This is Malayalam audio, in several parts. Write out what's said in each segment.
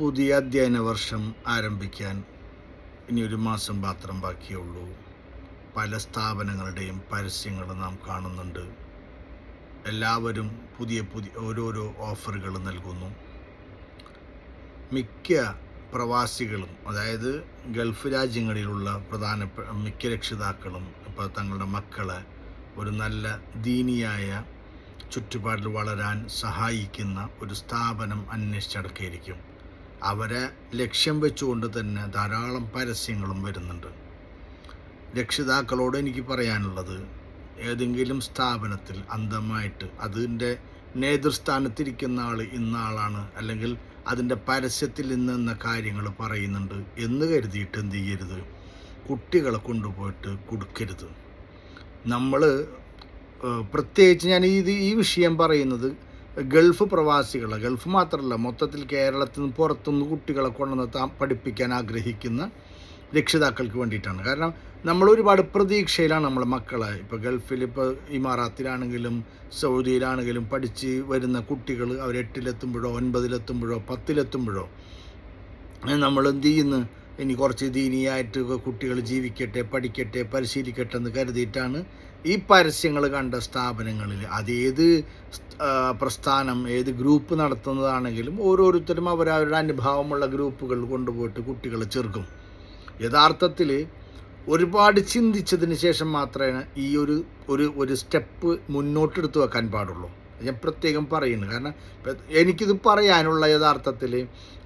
പുതിയ അധ്യയന വർഷം ആരംഭിക്കാൻ ഇനി ഒരു മാസം മാത്രം ബാക്കിയുള്ളൂ. പല സ്ഥാപനങ്ങളുടെയും പരസ്യങ്ങൾ നാം കാണുന്നുണ്ട്. എല്ലാവരും പുതിയ പുതിയ ഓരോരോ ഓഫറുകൾ നൽകുന്നു. മിക്ക പ്രവാസികളും അതായത് ഗൾഫ് രാജ്യങ്ങളിലുള്ള പ്രധാന മിക്ക രക്ഷിതാക്കളും ഇപ്പോൾ തങ്ങളുടെ മക്കളെ ഒരു നല്ല ദീനിയായ ചുറ്റുപാടിൽ വളരാൻ സഹായിക്കുന്ന ഒരു സ്ഥാപനം അന്വേഷിച്ചടക്കിയിരിക്കും. അവരെ ലക്ഷ്യം വെച്ചുകൊണ്ട് തന്നെ ധാരാളം പരസ്യങ്ങളും വരുന്നുണ്ട്. രക്ഷിതാക്കളോട് എനിക്ക് പറയാനുള്ളത് ഏതെങ്കിലും സ്ഥാപനത്തിൽ അന്ധമായിട്ട് അതിന്റെ നേതൃസ്ഥാനത്തിരിക്കുന്ന ആൾ ഇന്നാളാണ് അല്ലെങ്കിൽ അതിന്റെ പരസ്യത്തിൽ ഇന്ന കാര്യങ്ങൾ പറയുന്നുണ്ട് എന്ന് കരുതിയിട്ട് എന്ത് ചെയ്യരുത്? കുട്ടികളെ കൊണ്ടുപോയിട്ട് കൊടുക്കരുത്. നമ്മൾ പ്രത്യേകിച്ച് ഞാൻ ഇത് ഈ വിഷയം പറയുന്നത് ഗൾഫ് പ്രവാസികൾ ഗൾഫ് മാത്രമല്ല മൊത്തത്തിൽ കേരളത്തിൽ നിന്ന് പുറത്തുനിന്ന് കുട്ടികളെ കൊണ്ടുവന്ന് പഠിപ്പിക്കാൻ ആഗ്രഹിക്കുന്ന രക്ഷിതാക്കൾക്ക് വേണ്ടിയിട്ടാണ്. കാരണം നമ്മൾ ഒരുപാട് പ്രതീക്ഷയിലാണ് നമ്മളെ മക്കളെ. ഇപ്പോൾ ഗൾഫിൽ ഇപ്പോൾ ഇമാറാത്തിലാണെങ്കിലും സൗദിയിലാണെങ്കിലും പഠിച്ച് വരുന്ന കുട്ടികൾ അവർ എട്ടിലെത്തുമ്പോഴോ ഒൻപതിലെത്തുമ്പോഴോ പത്തിലെത്തുമ്പോഴോ നമ്മൾ എന്ത് ചെയ്യുന്നു? ഇനി കുറച്ച് ദീനിയായിട്ട് കുട്ടികൾ ജീവിക്കട്ടെ പഠിക്കട്ടെ പരിശീലിക്കട്ടെ എന്ന് കരുതിയിട്ടാണ് ഈ പരസ്യങ്ങൾ കണ്ട സ്ഥാപനങ്ങളിൽ അതേത് പ്രസ്ഥാനം ഏത് ഗ്രൂപ്പ് നടത്തുന്നതാണെങ്കിലും ഓരോരുത്തരും അവരവരുടെ അനുഭാവമുള്ള ഗ്രൂപ്പുകൾ കൊണ്ടുപോയിട്ട് കുട്ടികളെ ചെറുക്കും. യഥാർത്ഥത്തിൽ ഒരുപാട് ചിന്തിച്ചതിന് ശേഷം മാത്രമേ ഈ ഒരു ഒരു ഒരു സ്റ്റെപ്പ് മുന്നോട്ടെടുത്ത് വെക്കാൻ പാടുള്ളൂ. ഞാൻ പ്രത്യേകം പറയുന്നു. കാരണം എനിക്കിത് പറയാനുള്ള യഥാർത്ഥത്തിൽ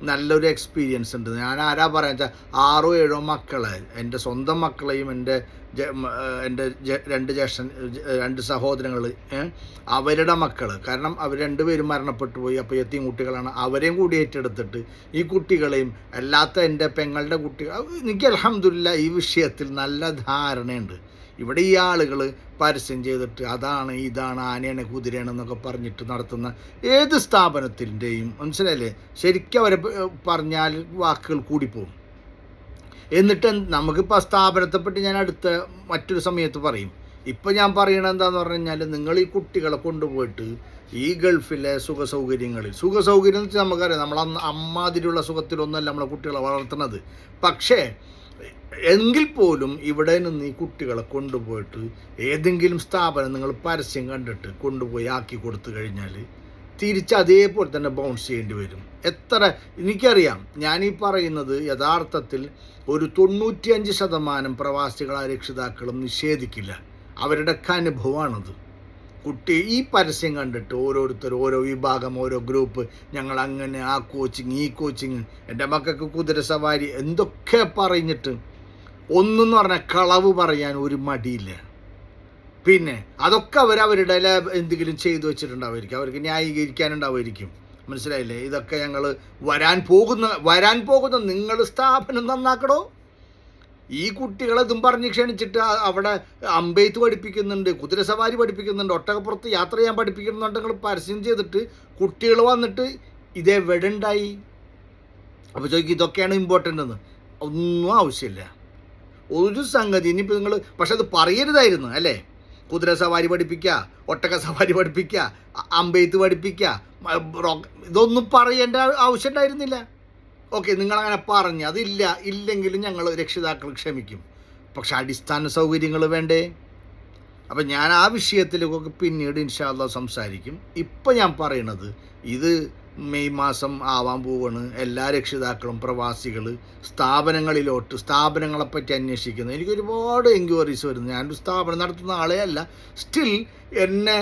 നല്ലൊരു എക്സ്പീരിയൻസ് ഉണ്ട്. ഞാൻ ആരാ പറയാന്ന് വെച്ചാൽ ആറോ ഏഴോ മക്കളെ എന്റെ സ്വന്തം മക്കളെയും എന്റെ എന്റെ രണ്ട് ജേഷൻ രണ്ട് സഹോദരങ്ങൾ അവരുടെ മക്കൾ കാരണം അവർ രണ്ടുപേരും മരണപ്പെട്ടു പോയി അപ്പോൾ എത്തിയും കുട്ടികളാണ് അവരെയും കൂടി ഏറ്റെടുത്തിട്ട് ഈ കുട്ടികളെയും അല്ലാത്ത എന്റെ പെങ്ങളുടെ കുട്ടികൾ എനിക്ക് അലഹമില്ല ഈ വിഷയത്തിൽ നല്ല ധാരണയുണ്ട്. ഇവിടെ ഈ ആളുകൾ പരസ്യം ചെയ്തിട്ട് അതാണ് ഇതാണ് ആനയാണ് കുതിരയാണ് എന്നൊക്കെ പറഞ്ഞിട്ട് നടത്തുന്ന ഏത് സ്ഥാപനത്തിന്റെയും മനസ്സിലായില്ലേ? ശരിക്കും അവരെ പറഞ്ഞാൽ വാക്കുകൾ കൂടിപ്പോകും. എന്നിട്ട് നമുക്കിപ്പോൾ ആ സ്ഥാപനത്തെ പറ്റി ഞാൻ അടുത്ത മറ്റൊരു സമയത്ത് പറയും. ഇപ്പം ഞാൻ പറയണത് എന്താണെന്ന് പറഞ്ഞു കഴിഞ്ഞാൽ നിങ്ങൾ ഈ കുട്ടികളെ കൊണ്ടുപോയിട്ട് ഈ ഗൾഫിലെ സുഖസൗകര്യങ്ങളിൽ. സൗകര്യങ്ങളിൽ സുഖ സൗകര്യം എന്ന് വെച്ചാൽ നമുക്കറിയാം നമ്മൾ അന്ന് അമ്മാതിരിയുള്ള സുഖത്തിലൊന്നല്ല നമ്മളെ കുട്ടികളെ വളർത്തുന്നത്. പക്ഷേ എങ്കിൽ പോലും ഇവിടെ നിന്ന് ഈ കുട്ടികളെ കൊണ്ടുപോയിട്ട് ഏതെങ്കിലും സ്ഥാപനം നിങ്ങൾ പരസ്യം കണ്ടിട്ട് കൊണ്ടുപോയി ആക്കി കൊടുത്തു കഴിഞ്ഞാൽ തിരിച്ച് അതേപോലെ തന്നെ ബൗൺസ് ചെയ്യേണ്ടി വരും. എത്ര എനിക്കറിയാം ഞാനീ പറയുന്നത് യഥാർത്ഥത്തിൽ ഒരു തൊണ്ണൂറ്റിയഞ്ച് ശതമാനം പ്രവാസികളായ രക്ഷിതാക്കളും നിഷേധിക്കില്ല. അവരുടെയൊക്കെ അനുഭവമാണത്. കുട്ടി ഈ പരസ്യം കണ്ടിട്ട് ഓരോരുത്തർ ഓരോ വിഭാഗം ഓരോ ഗ്രൂപ്പ് ഞങ്ങൾ അങ്ങനെ ആ കോച്ചിങ് ഈ കോച്ചിങ് എന്റെ മക്കൾക്ക് കുതിര സവാരി എന്തൊക്കെ പറഞ്ഞിട്ട്. ഒന്നെന്ന് പറഞ്ഞാൽ കളവ് പറയാൻ ഒരു മടിയില്ല. പിന്നെ അതൊക്കെ അവർ അവരുടെ എന്തെങ്കിലും ചെയ്തു വെച്ചിട്ടുണ്ടാവുമായിരിക്കും. അവർക്ക് ന്യായീകരിക്കാനുണ്ടാവുമായിരിക്കും. മനസ്സിലായില്ലേ? ഇതൊക്കെ ഞങ്ങൾ വരാൻ പോകുന്ന വരാൻ പോകുന്ന നിങ്ങൾ സ്ഥാപനം നന്നാക്കടോ ഈ കുട്ടികളെ ഇതും പറഞ്ഞ് ക്ഷണിച്ചിട്ട് അവിടെ അമ്പെയ്ത്ത് പഠിപ്പിക്കുന്നുണ്ട് കുതിരസവാരി പഠിപ്പിക്കുന്നുണ്ട് ഒട്ടകപ്പുറത്ത് യാത്ര ചെയ്യാൻ പഠിപ്പിക്കുന്നുണ്ട് നിങ്ങൾ പരസ്യം ചെയ്തിട്ട് കുട്ടികൾ വന്നിട്ട് ഇതെവിടെ ഉണ്ടായി? അപ്പോൾ ചോദിക്കും ഇതൊക്കെയാണ് ഇമ്പോർട്ടന്റ് എന്ന് ഒന്നും ആവശ്യമില്ല. ഒരു സംഗതി ഇനിയിപ്പോൾ നിങ്ങൾ പക്ഷെ അത് പറയരുതായിരുന്നു അല്ലേ? കുതിര സവാരി പഠിപ്പിക്കുക ഒട്ടക സവാരി പഠിപ്പിക്കുക അമ്പെയ്ത്ത് പഠിപ്പിക്കുക ഇതൊന്നും പറയേണ്ട ആവശ്യം ഉണ്ടായിരുന്നില്ല. ഓക്കെ നിങ്ങളങ്ങനെ പറഞ്ഞു. അതില്ല ഇല്ലെങ്കിലും ഞങ്ങൾ രക്ഷിതാക്കൾ ക്ഷമിക്കും. പക്ഷെ അടിസ്ഥാന സൗകര്യങ്ങൾ വേണ്ടേ? അപ്പം ഞാൻ ആ വിഷയത്തിലൊക്കെ പിന്നീട് ഇൻഷാല്ല സംസാരിക്കും. ഇപ്പം ഞാൻ പറയണത് ഇത് മെയ് മാസം ആവാൻ പോവാണ്. എല്ലാ രക്ഷിതാക്കളും പ്രവാസികൾ സ്ഥാപനങ്ങളിലോട്ട് സ്ഥാപനങ്ങളെപ്പറ്റി അന്വേഷിക്കുന്നു. എനിക്ക് ഒരുപാട് എൻക്വയറീസ് വരുന്നു. ഞാനൊരു സ്ഥാപനം നടത്തുന്ന ആളേ അല്ല. സ്റ്റിൽ എന്നെ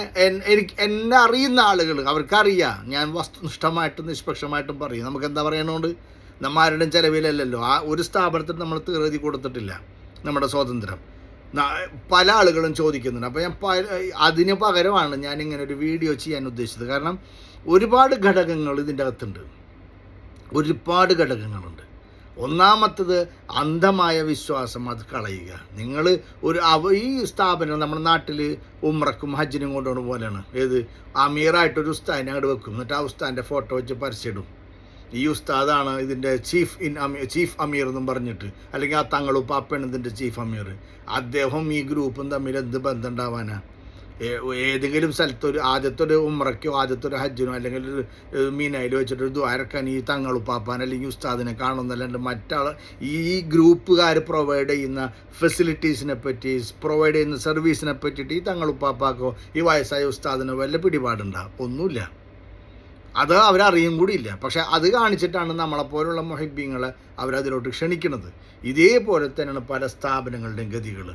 എനിക്ക് എന്നെ അറിയുന്ന ആളുകൾ അവർക്കറിയാം. ഞാൻ വസ്തുനിഷ്ഠമായിട്ടും നിഷ്പക്ഷമായിട്ടും പറയും. നമുക്ക് എന്താ പറയണോണ്ട്? നമ്മാരുടെയും ചിലവിലല്ലല്ലോ. ആ ഒരു സ്ഥാപനത്തിന് നമ്മൾ തീർതി കൊടുത്തിട്ടില്ല നമ്മുടെ സ്വാതന്ത്ര്യം. പല ആളുകളും ചോദിക്കുന്നുണ്ട്. അപ്പോൾ ഞാൻ അതിന് പകരമാണ് ഞാൻ ഇങ്ങനെ ഒരു വീഡിയോ ചെയ്യാൻ ഉദ്ദേശിച്ചത്. കാരണം ഒരുപാട് ഘടകങ്ങൾ ഇതിന്റെ അകത്തുണ്ട്. ഒരുപാട് ഘടകങ്ങളുണ്ട്. ഒന്നാമത്തത് അന്ധമായ വിശ്വാസം അത് കളയുക. നിങ്ങൾ ഒരു അവ ഈ സ്ഥാപനം നമ്മുടെ നാട്ടിൽ ഉമ്രക്കും ഹജ്ജിനും കൊണ്ടുപോകുന്ന പോലെയാണ്. ഏത്? അമീറായിട്ടൊരു ഉസ്താദിനെ അങ്ങോട്ട് വെക്കും. എന്നിട്ട് ആ ഉസ്താദിന്റെ ഫോട്ടോ വെച്ച് പരസ്യമിടും ഈ ഉസ്താദാണ് ഇതിന്റെ ചീഫ് ഇൻ അമീർ ചീഫ് അമീർ എന്നും പറഞ്ഞിട്ട്. അല്ലെങ്കിൽ ആ തങ്ങളും പാപ്പയാണ് ഇതിന്റെ ചീഫ് അമീർ അദ്ദേഹം ഈ ഗ്രൂപ്പും തമ്മിൽ എന്ത് ബന്ധം ഉണ്ടാവാനാ ഏതെങ്കിലും സ്ഥലത്തൊരു ആദ്യത്തെ ഒരു ഉമ്രയ്ക്കോ ആദ്യത്തെ ഒരു ഹജ്ജിനോ അല്ലെങ്കിൽ ഒരു ഏഹ്, വെച്ചിട്ടൊരു ദ്വാരക്കാൻ ഈ തങ്ങളുപ്പാപ്പാൻ അല്ലെങ്കിൽ ഉസ്താദിനെ കാണുന്നല്ലാണ്ട് മറ്റാൾ ഈ ഗ്രൂപ്പുകാർ പ്രൊവൈഡ് ചെയ്യുന്ന ഫെസിലിറ്റീസിനെ പറ്റി പ്രൊവൈഡ് ചെയ്യുന്ന സർവീസിനെ പറ്റിയിട്ട് ഈ തങ്ങളുപ്പാപ്പാക്കോ ഈ വയസ്സായ ഉസ്താദിനോ വല്ല പിടിപാടുണ്ടാകും ഒന്നുമില്ല. അത് അവരറിയും കൂടിയില്ല. പക്ഷെ അത് കാണിച്ചിട്ടാണ് നമ്മളെപ്പോലുള്ള മൊഹിബ്യങ്ങളെ അവരതിലോട്ട് ക്ഷണിക്കുന്നത്. ഇതേപോലെ തന്നെയാണ് പല സ്ഥാപനങ്ങളുടെയും ഗതികൾ.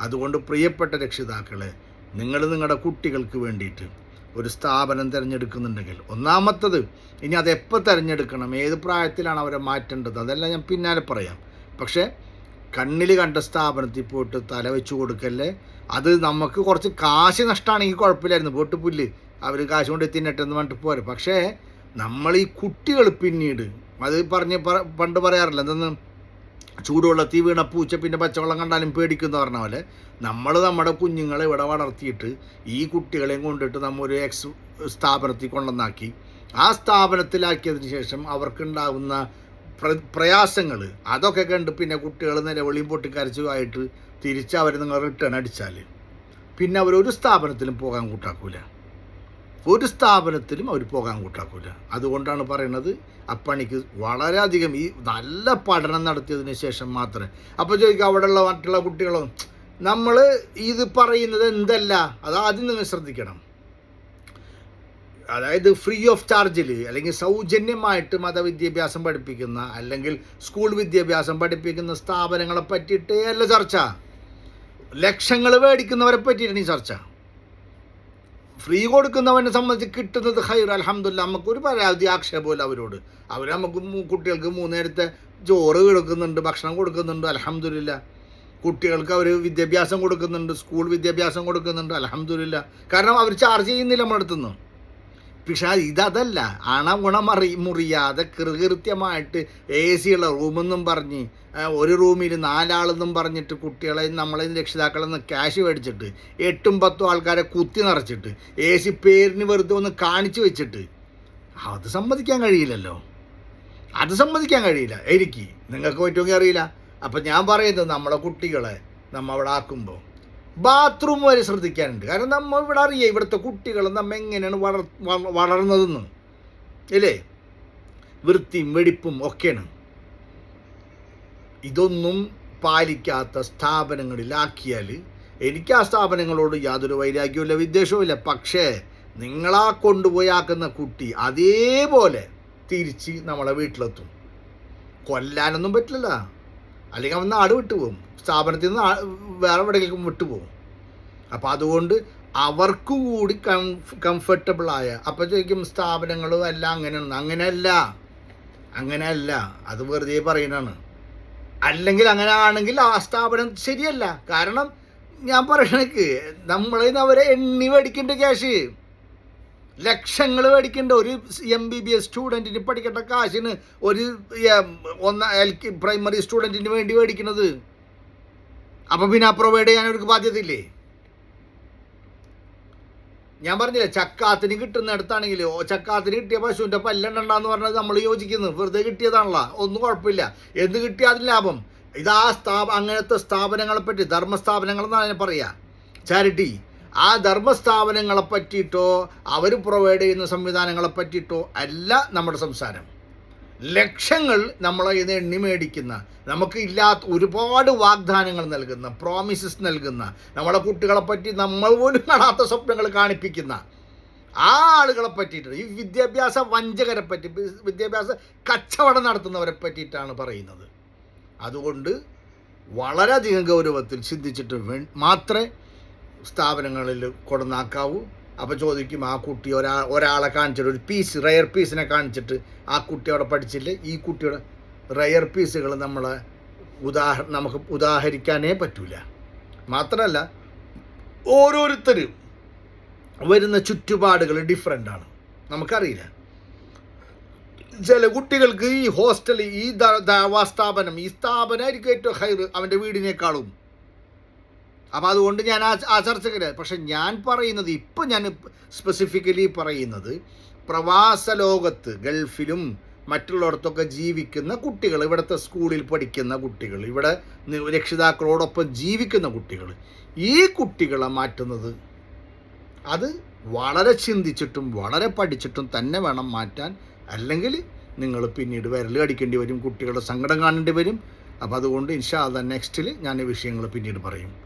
അതുകൊണ്ട് പ്രിയപ്പെട്ട രക്ഷിതാക്കളെ നിങ്ങൾ നിങ്ങളുടെ കുട്ടികൾക്ക് വേണ്ടിയിട്ട് ഒരു സ്ഥാപനം തിരഞ്ഞെടുക്കുന്നുണ്ടെങ്കിൽ ഒന്നാമത്തത് ഇനി അതെപ്പോൾ തിരഞ്ഞെടുക്കണം ഏത് പ്രായത്തിലാണ് അവരെ മാറ്റേണ്ടത് അതെല്ലാം ഞാൻ പിന്നാലെ പറയാം. പക്ഷേ കണ്ണിൽ കണ്ട സ്ഥാപനത്തിൽ പോയിട്ട് തല വെച്ച് കൊടുക്കല്ലേ? അത് നമുക്ക് കുറച്ച് കാശ് നഷ്ടമാണെങ്കിൽ കുഴപ്പമില്ലായിരുന്നു. പോട്ട് പുല്ല് അവർ കാശ് കൊണ്ട് തിന്നട്ടെ എന്ന് പറഞ്ഞിട്ട് പോരെ. പക്ഷേ നമ്മൾ ഈ കുട്ടികൾ പിന്നീട് അത് പറഞ്ഞ് പണ്ട് പറയാറില്ല എന്തെന്ന്? ചൂടുവെള്ളത്തിൽ വീണ പൂച്ച പിന്നെ പച്ചവെള്ളം കണ്ടാലും പേടിക്കുന്ന പറഞ്ഞ പോലെ നമ്മൾ നമ്മുടെ കുഞ്ഞുങ്ങളെ ഇവിടെ വളർത്തിയിട്ട് ഈ കുട്ടികളെയും കൊണ്ടിട്ട് നമ്മൾ ഒരു എക്സ് സ്ഥാപനത്തിൽ കൊണ്ടുവന്നാക്കി. ആ സ്ഥാപനത്തിലാക്കിയതിന് ശേഷം അവർക്കുണ്ടാകുന്ന പ്ര പ്രയാസങ്ങൾ അതൊക്കെ കണ്ട് പിന്നെ കുട്ടികൾ നിലവിളിയും പൊട്ടിക്കരച്ചുമായിട്ട് തിരിച്ച് അവർ നിങ്ങൾ റിട്ടേൺ അടിച്ചാൽ പിന്നെ അവർ ഒരു സ്ഥാപനത്തിലും പോകാൻ കൂട്ടാക്കൂല. ഒരു സ്ഥാപനത്തിലും അവർ പോകാൻ കൂട്ടാക്കൂല. അതുകൊണ്ടാണ് പറയുന്നത് അപ്പണിക്ക് വളരെയധികം ഈ നല്ല പഠനം നടത്തിയതിന് ശേഷം മാത്രമേ അപ്പോൾ ചോദിക്കുക അവിടെയുള്ള മറ്റുള്ള കുട്ടികളോ നമ്മൾ ഇത് പറയുന്നത് എന്തല്ല? അത് ആദ്യം നിങ്ങൾ ശ്രദ്ധിക്കണം. അതായത് ഫ്രീ ഓഫ് ചാർജിൽ അല്ലെങ്കിൽ സൗജന്യമായിട്ട് മതവിദ്യാഭ്യാസം പഠിപ്പിക്കുന്ന അല്ലെങ്കിൽ സ്കൂൾ വിദ്യാഭ്യാസം പഠിപ്പിക്കുന്ന സ്ഥാപനങ്ങളെ പറ്റിയിട്ടേ അല്ല ചർച്ച. ലക്ഷങ്ങൾ മേടിക്കുന്നവരെ പറ്റിയിട്ടാണ് ഈ ചർച്ച. ഫ്രീ കൊടുക്കുന്നവനെ സംബന്ധിച്ച് കിട്ടുന്നത് ഹൈർ അലഹമില്ല നമുക്കൊരു പരാതി ആക്ഷേപമില്ല അവരോട്. അവർ നമുക്ക് കുട്ടികൾക്ക് മൂന്ന് നേരത്തെ ചോറ് കൊടുക്കുന്നുണ്ട് ഭക്ഷണം കൊടുക്കുന്നുണ്ട് അലഹമില്ല കുട്ടികൾക്ക് അവർ വിദ്യാഭ്യാസം കൊടുക്കുന്നുണ്ട് സ്കൂൾ വിദ്യാഭ്യാസം കൊടുക്കുന്നുണ്ട് അലഹമില്ല കാരണം അവർ ചാർജ് ചെയ്യുന്നില്ല നമ്മുടെ അടുത്തുനിന്ന്. പക്ഷെ ഇതല്ല. അണ ഗുണമറി മുറിയാതെ കൃത്യമായിട്ട് എ സി ഉള്ള റൂമെന്നും പറഞ്ഞ് ഒരു റൂമിൽ നാലാളെന്നും പറഞ്ഞിട്ട് കുട്ടികളെ നമ്മളെ രക്ഷിതാക്കളിൽ നിന്ന് ക്യാഷ് മേടിച്ചിട്ട് എട്ടും പത്തും ആൾക്കാരെ കുത്തി നിറച്ചിട്ട് എ സി പേരിന് വെറുതെ ഒന്ന് കാണിച്ചു വെച്ചിട്ട് അത് സമ്മതിക്കാൻ കഴിയില്ലല്ലോ. അത് സമ്മതിക്കാൻ കഴിയില്ല. എനിക്ക് നിങ്ങൾക്ക് പറ്റുമെങ്കിൽ അറിയില്ല. അപ്പം ഞാൻ പറയുന്നത് നമ്മളെ കുട്ടികളെ നമ്മളവിടെ ആക്കുമ്പോൾ ബാത്റൂം വരെ ശ്രദ്ധിക്കാനുണ്ട്. കാരണം നമ്മൾ ഇവിടെ അറിയാം ഇവിടുത്തെ കുട്ടികൾ നമ്മൾ എങ്ങനെയാണ് വളർ വള- വളർന്നതെന്ന്. അല്ലേ? വൃത്തിയും വെടിപ്പും ഒക്കെയാണ്. ഇതൊന്നും പാലിക്കാത്ത സ്ഥാപനങ്ങളിലാക്കിയാൽ എനിക്ക് ആ സ്ഥാപനങ്ങളോട് യാതൊരു വൈരാഗ്യവുമില്ല വിദ്വേഷവുമില്ല. പക്ഷേ നിങ്ങളാ കൊണ്ടുപോയാക്കുന്ന കുട്ടി അതേപോലെ തിരിച്ച് നമ്മളെ വീട്ടിലെത്തും. കൊല്ലാനൊന്നും പറ്റില്ല അല്ലെങ്കിൽ അവൻ നാട് വിട്ടുപോകും. സ്ഥാപനത്തിൽ നിന്ന് വേറെ എവിടെയെങ്കിലും വിട്ടുപോകും. അപ്പോൾ അതുകൊണ്ട് അവർക്ക് കൂടി കംഫ് കംഫർട്ടബിളായ അപ്പോൾ ചോദിക്കും സ്ഥാപനങ്ങളും എല്ലാം അങ്ങനെയാണ്. അങ്ങനെയല്ല. അങ്ങനെയല്ല. അത് വെറുതെ പറയുന്നതാണ്. അല്ലെങ്കിൽ അങ്ങനെ ആണെങ്കിൽ ആ സ്ഥാപനം ശരിയല്ല. കാരണം ഞാൻ പറയണക്ക് നമ്മളെ അവരെ എണ്ണി മേടിക്കേണ്ട ക്യാഷ് ലക്ഷങ്ങൾ മേടിക്കേണ്ട. ഒരു എം ബി ബി എസ് സ്റ്റുഡന്റിന് പഠിക്കേണ്ട കാശിന് ഒരു ഒന്ന എൽ കെ പ്രൈമറി സ്റ്റുഡന്റിന് വേണ്ടി മേടിക്കുന്നത് അപ്പം പിന്നെ പ്രൊവൈഡ് ചെയ്യാൻ അവർക്ക് ബാധ്യതയില്ലേ? ഞാൻ പറഞ്ഞില്ലേ ചക്കാത്തിന് കിട്ടുന്നിടത്താണെങ്കിൽ ചക്കാത്തിന് കിട്ടിയ പശുവിന്റെ പല്ലെണ്ണണ്ടെന്ന് പറഞ്ഞത് നമ്മൾ യോജിക്കുന്നു. വെറുതെ കിട്ടിയതാണല്ലോ. ഒന്നും കുഴപ്പമില്ല. എന്ത് കിട്ടിയ അതിന് ലാഭം? ഇത് സ്ഥാപ അങ്ങനത്തെ സ്ഥാപനങ്ങളെ പറ്റി ധർമ്മസ്ഥാപനങ്ങൾ എന്നാണ് ഞാൻ പറയുക ചാരിറ്റി. ആ ധർമ്മസ്ഥാപനങ്ങളെ പറ്റിയിട്ടോ അവർ പ്രൊവൈഡ് ചെയ്യുന്ന സംവിധാനങ്ങളെ പറ്റിയിട്ടോ അല്ല നമ്മുടെ സംസാരം. ലക്ഷങ്ങൾ നമ്മളെ ഇത് എണ്ണി മേടിക്കുന്ന നമുക്ക് ഇല്ലാത്ത ഒരുപാട് വാഗ്ദാനങ്ങൾ നൽകുന്ന പ്രോമിസസ് നൽകുന്ന നമ്മളെ കുട്ടികളെ പറ്റി നമ്മൾ പോലും കാണാത്ത സ്വപ്നങ്ങൾ കാണിപ്പിക്കുന്ന ആ ആളുകളെ പറ്റിയിട്ട് ഈ വിദ്യാഭ്യാസ വഞ്ചകരെ പറ്റി വിദ്യാഭ്യാസ കച്ചവടം നടത്തുന്നവരെ പറ്റിയിട്ടാണ് പറയുന്നത്. അതുകൊണ്ട് വളരെയധികം ഗൗരവത്തിൽ ചിന്തിച്ചിട്ട് മാത്രമേ സ്ഥാപനങ്ങളിൽ കൊടുന്നാക്കാവൂ. അപ്പോൾ ചോദിക്കും ആ കുട്ടി ഒരാ ഒരാളെ കാണിച്ചിട്ട് ഒരു പീസ് റയർ പീസിനെ കാണിച്ചിട്ട് ആ കുട്ടി അവിടെ പഠിച്ചില്ലേ? ഈ കുട്ടിയുടെ റയർ പീസുകൾ നമ്മളെ ഉദാഹ നമുക്ക് ഉദാഹരിക്കാനേ പറ്റൂല. മാത്രമല്ല ഓരോരുത്തരും വരുന്ന ചുറ്റുപാടുകൾ ഡിഫറെന്റ് ആണ്. നമുക്കറിയില്ല. ചില കുട്ടികൾക്ക് ഈ ഹോസ്റ്റൽ ഈ ദാവാ സ്ഥാപനം ഈ സ്ഥാപനമായിരിക്കും ഏറ്റവും ഹൈർ അവന്റെ വീടിനേക്കാളും. അപ്പം അതുകൊണ്ട് ഞാൻ ആ ചർച്ചക്കില്ല? പക്ഷെ ഞാൻ പറയുന്നത് ഇപ്പം ഞാൻ സ്പെസിഫിക്കലി പറയുന്നത് പ്രവാസ ലോകത്ത് ഗൾഫിലും മറ്റുള്ളിടത്തൊക്കെ ജീവിക്കുന്ന കുട്ടികൾ ഇവിടുത്തെ സ്കൂളിൽ പഠിക്കുന്ന കുട്ടികൾ ഇവിടെ രക്ഷിതാക്കളോടൊപ്പം ജീവിക്കുന്ന കുട്ടികൾ ഈ കുട്ടികളെ മാറ്റുന്നത് അത് വളരെ ചിന്തിച്ചിട്ടും വളരെ പഠിച്ചിട്ടും തന്നെ വേണം മാറ്റാൻ. അല്ലെങ്കിൽ നിങ്ങൾ പിന്നീട് വിരൽ കടിക്കേണ്ടി വരും കുട്ടികളുടെ സങ്കടം കാണേണ്ടി വരും. അപ്പോൾ അതുകൊണ്ട് ഇൻഷാ നെക്സ്റ്റിൽ ഞാൻ ഈ വിഷയങ്ങൾ പിന്നീട് പറയും.